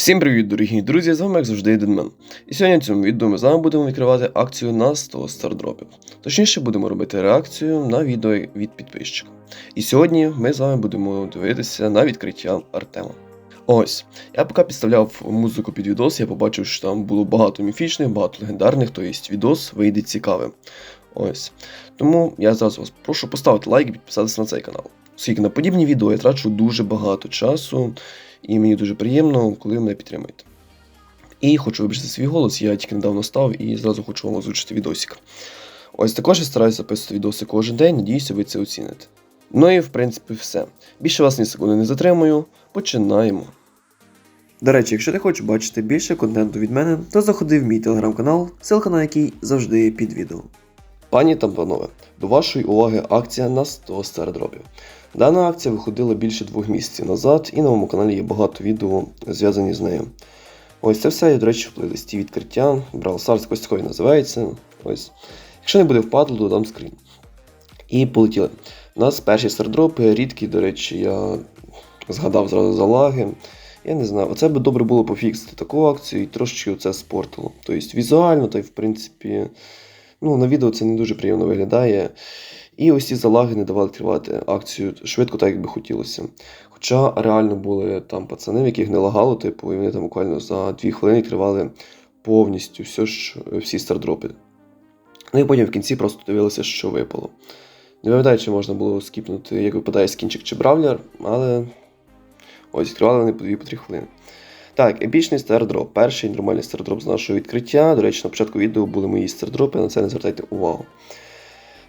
Всім привіт, дорогі друзі! З вами, як завжди, Дедмен. І сьогодні в цьому відео ми з вами будемо відкривати акцію на 100 стардропів. Точніше, будемо робити реакцію на відео від підписчика. І сьогодні ми з вами будемо дивитися на відкриття Артема. Ось, я поки підставляв музику під відос, я побачив, що там було багато міфічних, багато легендарних, тобто відос вийде цікавим. Ось. Тому я зараз вас прошу поставити лайк і підписатися на цей канал. Оскільки на подібні відео я трачу дуже багато часу, і мені дуже приємно, коли ви мене підтримуєте. І хочу вибачити свій голос, я тільки недавно став і зразу хочу вам озвучити відосик. Ось також я стараюся записувати відоси кожен день, надіюся, ви це оціните. Ну і в принципі все. Більше вас ні секунди не затримую. Починаємо. До речі, якщо ти хочеш бачити більше контенту від мене, то заходи в мій телеграм-канал, ссылка на який завжди під відео. Пані та панове, до вашої уваги акція на 100 стардропів. Дана акція виходила більше двох місяців назад, і на моєму каналі є багато відео зв'язані з нею. Ось це все, до речі, в плейлисті відкриття. Stars ось називається. Ось. Якщо не буде впадло, то дам скрін. І полетіли. У нас перші стардропи, рідкі, до речі, я згадав зразу за лаги. Я не знаю, оце би добре було пофіксити таку акцію і трошки це спортило. Тобто візуально, та й в принципі, ну, на відео це не дуже приємно виглядає. І ось ці залаги не давали відкривати акцію швидко, так як би хотілося. Хоча реально були там пацани, в яких не лагало, типу, і вони там буквально за 2 хвилини відкривали повністю все ж, всі стардропи. Ну і потім в кінці просто дивилися, що випало. Не пам'ятаю, чи можна було скіпнути, як випадає скінчик чи бравлер, але ось відкривали вони по 2-3 хвилини. Так, епічний стардроп. Перший нормальний стардроп з нашого відкриття. До речі, на початку відео були мої стардропи, на це не звертайте увагу.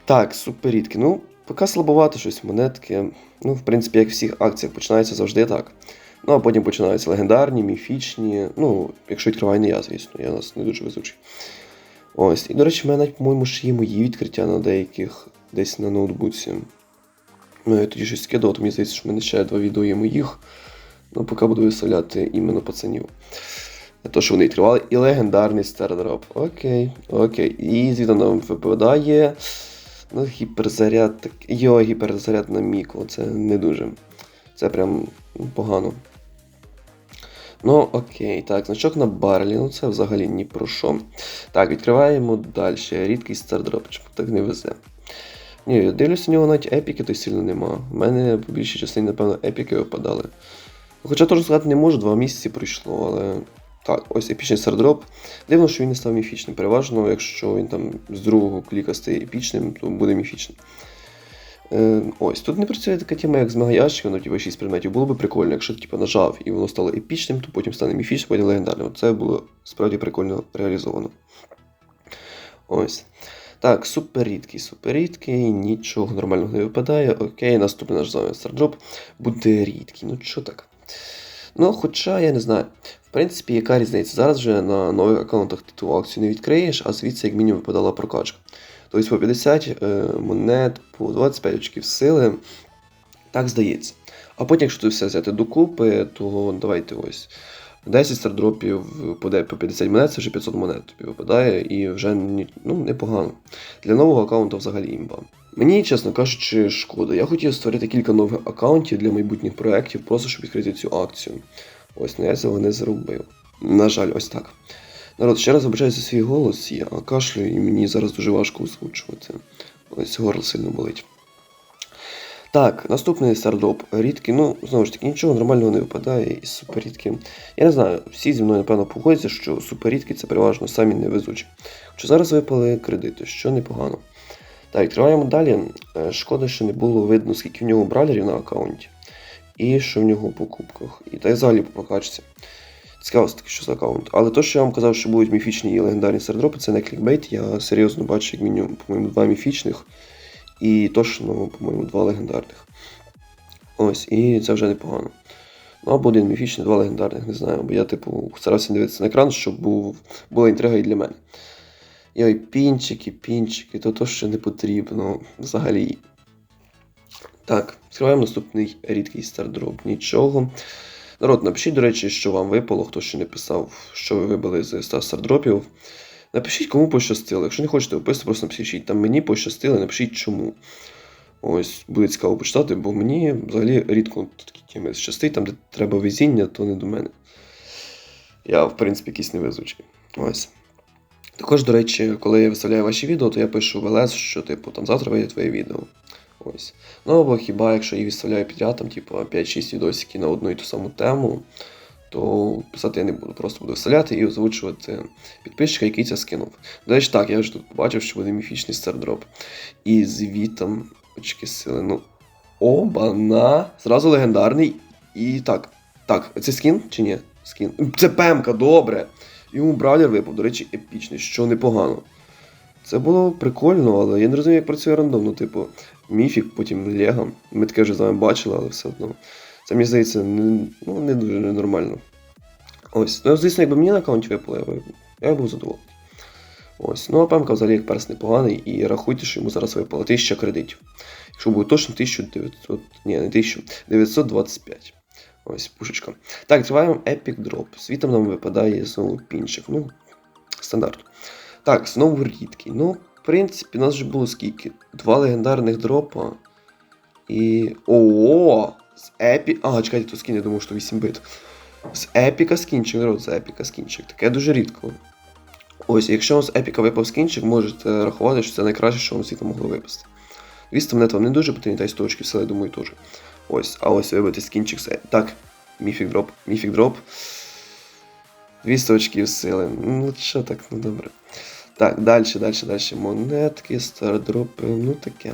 Так, супер рідкі. Ну, поки слабовато щось монетки. Ну, в принципі, як в всіх акціях, починається завжди так. Ну, а потім починаються легендарні, міфічні. Ну, якщо відкриваю не я, звісно, я нас не дуже везучий. Ось. І, до речі, в мене по-моєму, ще є мої відкриття на деяких десь на ноутбуці. Ну, я тоді щось скидав, то мені здається, що в мене ще два відео є моїх. Ну, поки буду виставляти іменно пацанів. То, що вони відкривали, і легендарний стардроп. Окей, окей. І звідти нам випадає. Ну, гіперзаряд так. Йо, гіперзаряд на міку. Це не дуже. Це прям погано. Ну, окей, так, значок на барлі, ну це взагалі ні про що. Так, відкриваємо далі. Рідкий стардроп, чому так не везе. Ні, я дивлюся, у нього навіть епіки то сильно нема. У мене по більшій частині, напевно, епіки випадали. Хоча теж сказати не можу, два місяці пройшло, але. Так, ось епічний стардроп. Дивно, що він не став міфічним. Переважно, якщо він там з другого кліка стає епічним, то буде міфічним. Е, Ось, тут не працює така тема, як з мегаящиком, ну, типу 6 предметів. Було б прикольно, якщо типу, нажав і воно стало епічним, то потім стане міфічним, потім легендарним. Це було справді прикольно реалізовано. Ось. Так, супер рідкий, супер рідкий, нічого нормального не випадає. Окей, наступний наш з вами стардроп буде рідкий. Ну що так? Ну, хоча я не знаю. В принципі, яка різниця? Зараз вже на нових аккаунтах ти ту акцію не відкриєш, а звідси, як мінімум, випадала прокачка. Тобто по 50 е, монет, по 25 очків сили. Так здається. А потім, якщо це все взяти докупи, то давайте ось. 10 стардропів по 50 монет, це вже 500 монет тобі випадає і вже ну, непогано. Для нового аккаунту взагалі імба. Мені, чесно кажучи, шкода. Я хотів створити кілька нових аккаунтів для майбутніх проєктів, просто щоб відкрити цю акцію. Ось, ну я цього не зробив. На жаль, ось так. Народ, ще раз вибачаю за свій голос, я кашлю і мені зараз дуже важко озвучувати. Ось горло сильно болить. Так, наступний стардроп. Рідкий, ну, знову ж таки, нічого нормального не випадає із суперрідки. Я не знаю, всі зі мною, напевно, погодяться, що суперрідки це переважно самі невезучі. Хоча зараз випали кредити, що непогано. Так, відкриваємо далі. Е, шкода, що не було видно, скільки в нього бралерів на аккаунті. І що в нього в покупках. І та й взагалі по прокачці. Цікаво таки, що за аккаунт. Але то, що я вам казав, що будуть міфічні і легендарні сердропи, це не клікбейт. Я серйозно бачу, як мінімум, по-моєму, два міфічних. І точно, по-моєму, два легендарних. Ось, і це вже непогано. Ну, або один міфічний, два легендарних, не знаю. Бо я, типу, старався дивитися на екран, щоб був, була інтрига і для мене. І ой, пінчики, пінчики, то то, що не потрібно взагалі. Так, відкриваємо наступний рідкий стардроп. Нічого. Народ, напишіть, до речі, що вам випало, хто ще не писав, що ви вибили з 100 стардропів. Напишіть, кому пощастило. Якщо не хочете описати, просто напишіть. Там мені пощастило, напишіть чому. Ось, буде цікаво почитати, бо мені взагалі рідко такі теми щастить, там, де треба везіння, то не до мене. Я, в принципі, якийсь невезучий. Ось. Також, до речі, коли я виставляю ваші відео, то я пишу в ЛС, що, типу, там завтра вийде твоє відео. Ось. Ну або хіба якщо я виставляю підряд, там, типу, 5-6 відосиків на одну і ту саму тему, то писати я не буду, просто буду вставляти і озвучувати підписчика, який це скинув. До речі, так, я вже тут побачив, що буде міфічний стардроп. І звітом очки сили. Ну, оба-на. Зразу легендарний. І так. Так, це скін чи ні? Скін. Це пемка, добре. Йому бравлер випав, до речі, епічний, що непогано. Це було прикольно, але я не розумію, як працює рандомно. Типу, міфік, потім Лего. Ми таке вже з вами бачили, але все одно. Це мені здається не, ну, не дуже нормально. Ось. Ну, звісно, якби мені на аккаунті випало, я, я був задоволений. Ось. Ну, а пемка взагалі як перс непоганий, і рахуйте, що йому зараз випало 1000 кредитів. Якщо буде точно 1900, ні, не 1000, 925. Ось, пушечка. Так, відкриваємо Epic Drop. Світом нам випадає знову пінчик. Ну, стандарт. Так, знову рідкий. Ну, в принципі, у нас вже було скільки? Два легендарних дропа. І. О! З епі. А, чекайте, то скін, я думав, що 8 бит. З епіка скінчик, народ, з епіка скінчик. Таке дуже рідко. Ось, якщо вам з епіка випав скінчик, можете рахувати, що це найкраще, що вам світу могло випасти. 200 монет вам не дуже потрібні, та й 100 очків сили, думаю, теж. Ось, а ось вибити скінчик. Так, міфік дроп, міфік дроп. 200 очків сили. Ну, що так, ну добре. Так, далі, далі, далі. Монетки, стардропи, ну таке.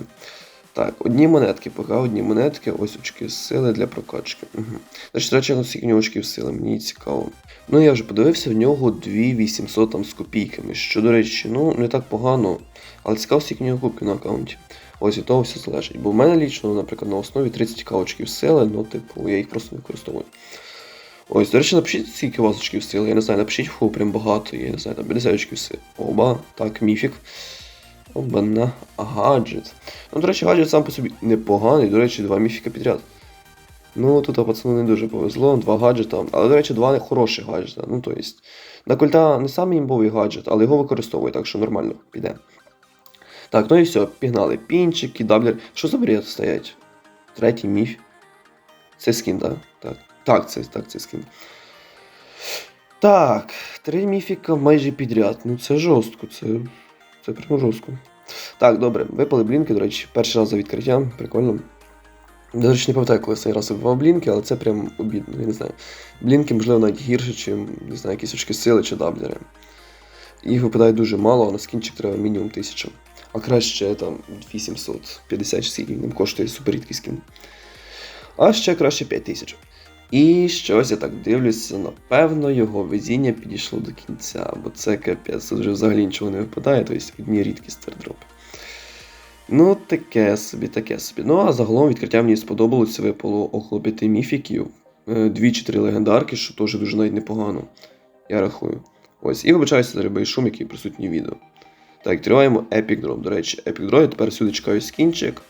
Так, одні монетки, поки одні монетки, ось очки сили для прокачки. Угу. Значить, речі, скільки в нього очків сили, мені цікаво. Ну, я вже подивився, в нього 2800 там з копійками, що, до речі, ну, не так погано, але цікаво, скільки в нього кубків на аккаунті. Ось від того все залежить. Бо в мене лічно, наприклад, на основі 30 очків сили, ну, типу, я їх просто не використовую. Ось, до речі, напишіть, скільки у вас очків сили, я не знаю, напишіть фу, прям багато, я не знаю, там 50 очків сили. Оба, так, міфік. Оба на гаджет. Ну, до речі, гаджет сам по собі непоганий, до речі, два міфіка підряд. Ну, тут а, пацану не дуже повезло, два гаджета. Але, до речі, два хороших гаджета. Ну, то на кольта не самий імбовий гаджет, але його використовує, так що нормально піде. Так, ну і все, пігнали. Пінчики, даблер. Що за бред стоять? Третій міф. Це скін, так? Так, так, це, так, це скін. Так, три міфіка майже підряд. Ну це жорстко, це. Це прямо жорстко. Так, добре, випали блінки, до речі, перший раз за відкриттям, прикольно. До речі, не пам'ятаю, коли цей раз вибивав блінки, але це прям обідно, я не знаю. Блінки, можливо, навіть гірше, чи не знаю, якісь очки сили чи даблери. Їх випадає дуже мало, а на скінчик треба мінімум 1000. А краще там 2750 чи скільки він коштує супер рідкий скін. А ще краще 5000. І щось я так дивлюся, напевно, його везіння підійшло до кінця, бо це капець, тут вже взагалі нічого не випадає, тобто одні рідкі стардропи. Ну, таке собі, таке собі. Ну, а загалом відкриття мені сподобалося, випало около 5 міфіків, 2-4 легендарки, що теж дуже навіть непогано. Я рахую. Ось, і вибачаюся за рибий шум, який присутній в відео. Так, відкриваємо Epic Drop. До речі, Epic я тепер сюди чекаю скінчик,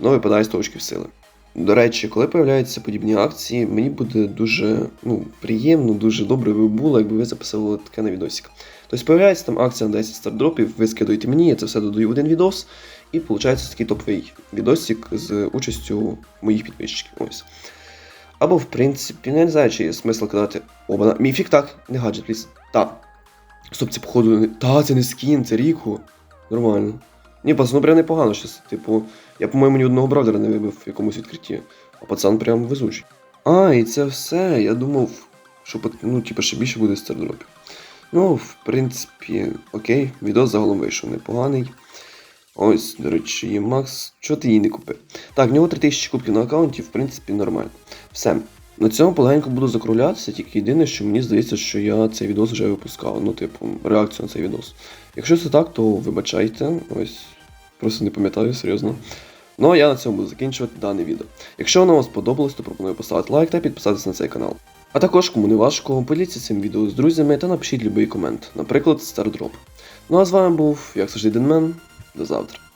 ну випадає з точки сили. До речі, коли появляються подібні акції, мені буде дуже ну, приємно, дуже добре би було, якби ви записували таке на відосик. Тобто появляється там акція на 10 стардропів, ви скидуєте мені, я це все додаю в один відос, і виходить такий топовий відосик з участю моїх підписчиків. Ось. Або, в принципі, не знаю, чи є смисл кидати. Оба, міфік так, не гаджет, пліс. Так. Стоп, це походу. Та, це не скін, це Ріку. Нормально. Ні, пацану прям непогано щось. Типу, я, по-моєму, ні одного бравдера не вибив в якомусь відкритті. А пацан прям везучий. А, і це все. Я думав, що ну, типу, ще більше буде стардропів. Ну, в принципі, окей, відос загалом вийшов непоганий. Ось, до речі, є Макс. Чого ти її не купив? Так, в нього 3000 кубків на аккаунті, в принципі, нормально. Все. На цьому полегенько буду закруглятися, тільки єдине, що мені здається, що я цей відос вже випускав. Ну, типу, реакцію на цей відос. Якщо це так, то вибачайте. Ось, просто не пам'ятаю, серйозно. Ну а я на цьому буду закінчувати дане відео. Якщо воно вам сподобалось, то пропоную поставити лайк та підписатися на цей канал. А також, кому не важко, поділіться цим відео з друзями та напишіть будь-який комент, наприклад, стардроп. Ну а з вами був, як завжди, Денмен. До завтра.